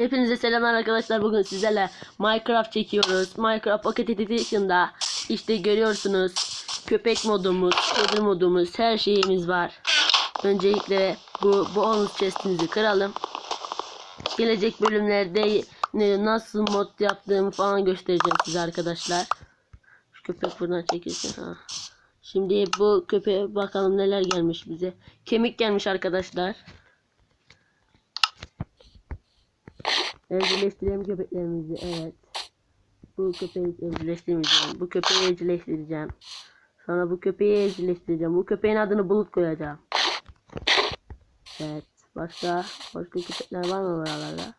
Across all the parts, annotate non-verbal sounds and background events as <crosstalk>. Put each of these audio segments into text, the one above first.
Hepinize selamlar arkadaşlar. Bugün sizlerle Minecraft çekiyoruz. Minecraft Pocket Edition'da işte görüyorsunuz köpek modumuz, kedi modumuz, her şeyimiz var. Öncelikle bu bonus chest'imizi kıralım. Gelecek bölümlerde nasıl mod yaptığımı falan göstereceğim size arkadaşlar. Şu köpek buradan çekilsin. Ha. Şimdi bu köpeğe bakalım neler gelmiş bize. Kemik gelmiş arkadaşlar. Evcilleştirelim köpeklerimizi. Evet. Bu köpeği evcilleştirmeyeceğim. Bu köpeği evcilleştireceğim. Sonra bu köpeği evcilleştireceğim. Bu köpeğin adını Bulut koyacağım. Evet. Başka başka köpekler var mı buralarda?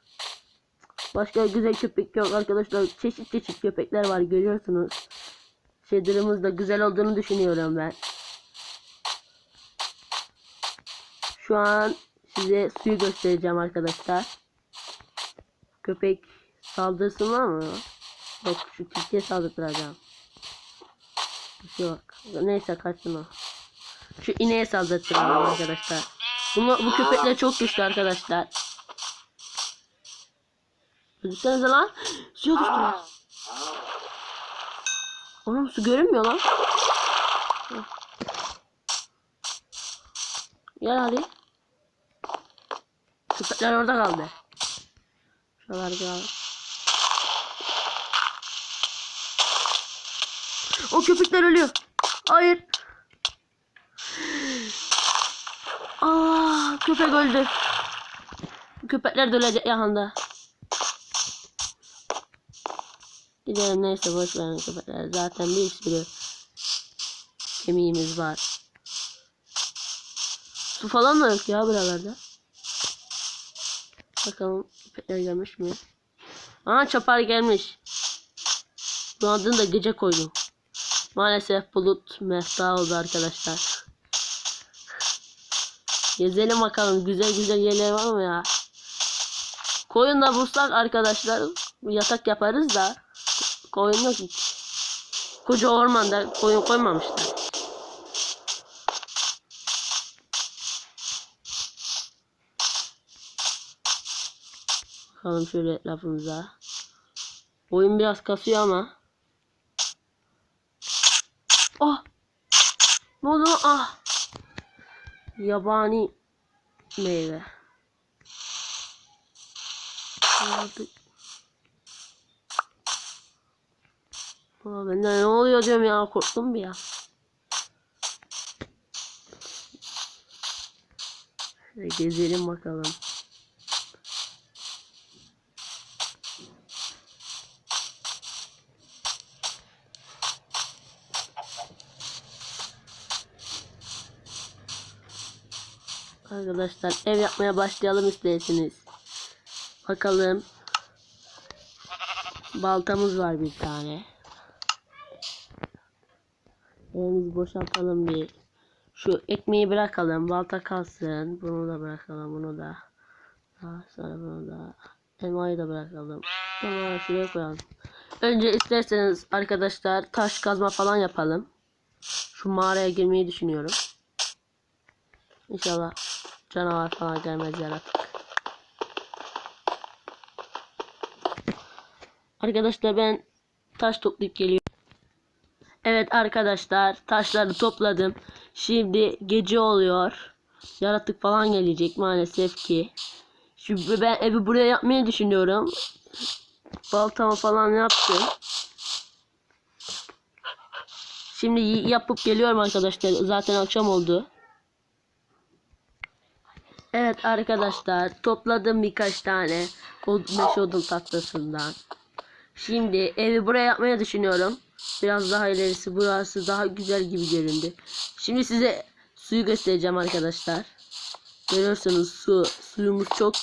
Başka güzel köpek yok arkadaşlar. Çeşit çeşit köpekler var görüyorsunuz. Shader'ımız da güzel olduğunu düşünüyorum ben. Şu an size suyu göstereceğim arkadaşlar. Köpek saldırsın var mı? Yok şu tilkiye şey yok. Neyse kaçtım o. Şu ineğe saldırtacağım arkadaşlar. Bunu, bu köpekler çok güçlü arkadaşlar. Düşünsenize lan. Suya düştüler. Oğlum su görünmüyor lan. Gel hadi. Köpekler orada kaldı. Şuralar gel. O köpekler ölüyor. Hayır. Aa, köpek öldü. Köpekler de ölecek yakında. Gidelim neyse boş verin köpekler. Zaten bir sürü kemiğimiz var. Su falan da yok ya buralarda. Bakalım köpekler gelmiş mi? Aa çapar gelmiş. Bu adını da gece koydum. Maalesef bulut mefta oldu arkadaşlar. Gezelim bakalım güzel güzel yerler var mı ya? Koyun da bulsak arkadaşlar yatak yaparız da koyun yok hiç. Koca ormanda koyun koymamışlar. Bakalım şöyle etrafımıza. Oyun biraz kasıyor ama. Oh! Ne oldu? Ah! Yabani meyve. Abi. Aa, ben de ne oluyor diyorum ya korktum bir ya. Şöyle gezelim bakalım. Arkadaşlar ev yapmaya başlayalım isterseniz. Bakalım. Baltamız var bir tane. Evimizi boşaltalım bir. Şu ekmeği bırakalım. Balta kalsın. Bunu da bırakalım. Bunu da. Daha sonra bunu da. Elmayı da bırakalım. Bunu şuraya koyalım. Önce isterseniz arkadaşlar taş kazma falan yapalım. Şu mağaraya girmeyi düşünüyorum. İnşallah canavar falan gelmez yaratık. Arkadaşlar ben taş toplayıp geliyorum. Evet arkadaşlar taşları topladım. Şimdi gece oluyor. Yaratık falan gelecek maalesef ki. Şimdi ben evi buraya yapmayı düşünüyorum. Baltamı falan yaptım. Şimdi yapıp geliyorum arkadaşlar. Zaten akşam oldu. Evet arkadaşlar topladım birkaç tane meş odun tahtasından. Şimdi evi buraya yapmaya düşünüyorum. Biraz daha ilerisi burası daha güzel gibi göründü. Şimdi size suyu göstereceğim arkadaşlar. Görüyorsunuz su suyumuz çok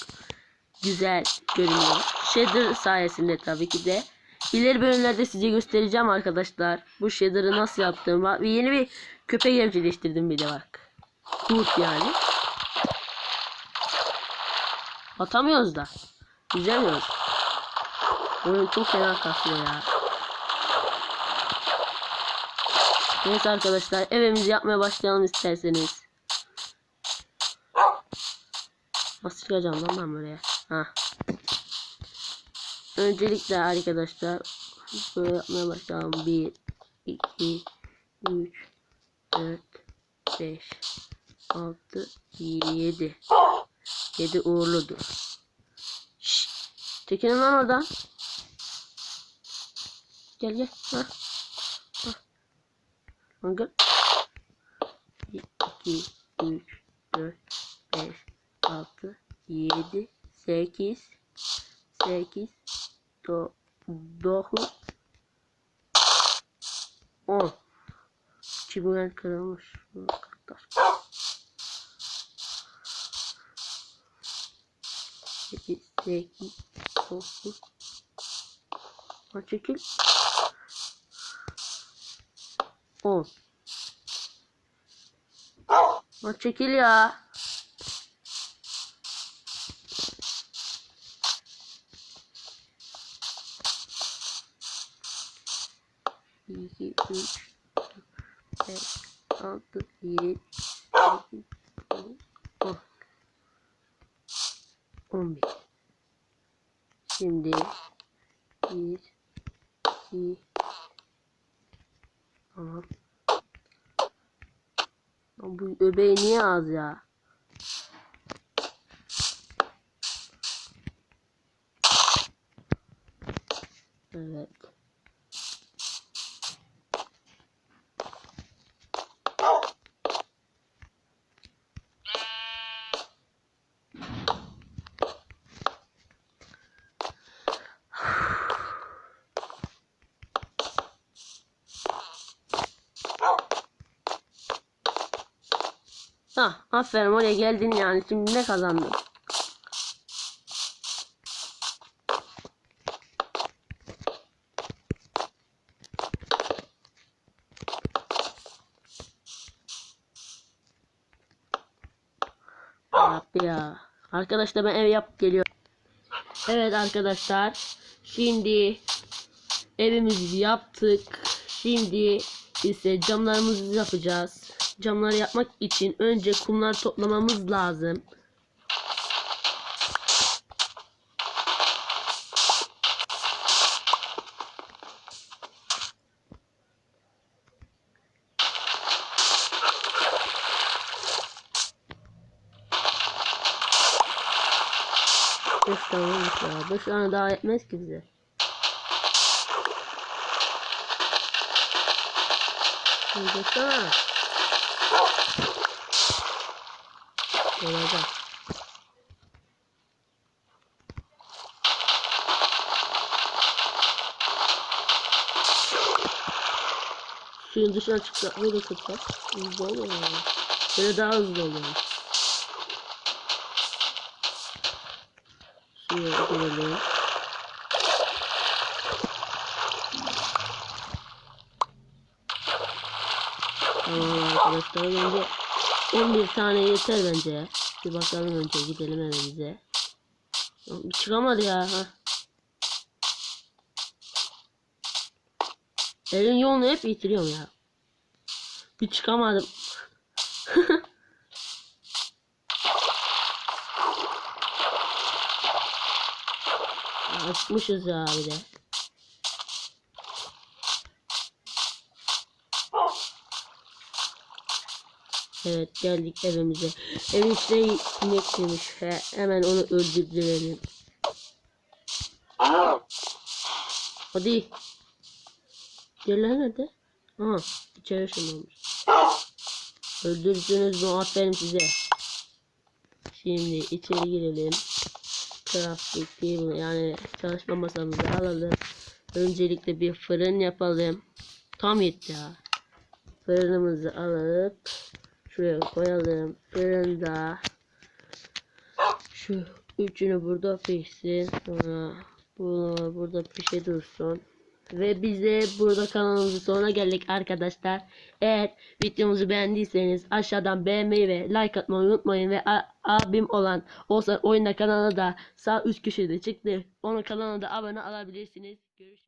güzel görünüyor. Shader sayesinde tabii ki de. İleri bölümlerde size göstereceğim arkadaşlar. Bu shader'ı nasıl yaptığımı. Ve yeni bir köpek evcilleştirdim bir de bak. Kurt yani. Atamıyoruz da. Yüzemiyoruz. Oyun çok fena kasıyor ya. Neyse arkadaşlar evimizi yapmaya başlayalım isterseniz. Nasıl çıkacağım lan ben buraya? Ha. öncelikle arkadaşlar böyle yapmaya başlayalım. 1 2 3 4 5 6 7 7 uğurludur. Şşş. Çekilin lan oradan. Gel gel. Ha. Ha. Lan gel. 2 3 4 5 6 7 8 8 do, 9 10 Çibulen kırılmış. Kırıklar. 7 8 9 Lan çekil. 10 Lan çekil ya. İki, üç, beş, altı, yedi, sekiz, dokuz, 11. Şimdi 1 2 Tamam. Bu öbeği niye az ya? Evet. Ha, aferin oraya geldin yani. Şimdi ne kazandın? Rabbi ya. Arkadaşlar ben ev yapıp geliyorum. Evet arkadaşlar. Şimdi evimizi yaptık. Şimdi ise camlarımızı yapacağız. Camları yapmak için önce kumlar toplamamız lazım. Beş tane olmuş ya. Beş tane daha etmez ki bize. Baksana. Olacak. Suyun dışına çıksak böyle kırsak hızlı olur yani. Böyle daha hızlı oluyor. Suya girelim. Tamam arkadaşlar bence 11 tane yeter bence. Bir bakalım önce gidelim evimize. Çıkamadı ya. Ha. Evin yolunu hep yitiriyorum ya. Bir çıkamadım. <laughs> Açmışız ya bir de. Evet geldik evimize. Evin içine inek girmiş. He, hemen onu öldürelim. Hadi. Diğerleri nerede? Aha içeri ışınlanmış. Öldürdünüz mü? Aferin size. Şimdi içeri girelim. Crafting table yani çalışma masamızı alalım. Öncelikle bir fırın yapalım. Tam yetti ya. Fırınımızı alıp şuraya koyalım. Fırında şu üçünü burada pişsin. Bunu burada pişe dursun. Ve bize burada kanalımızın sonuna geldik arkadaşlar. Eğer videomuzu beğendiyseniz aşağıdan beğenmeyi ve like atmayı unutmayın. Ve abim olan olsa oyunda kanalı da sağ üst köşede çıktı. Onun kanalına da abone olabilirsiniz. Görüşürüz.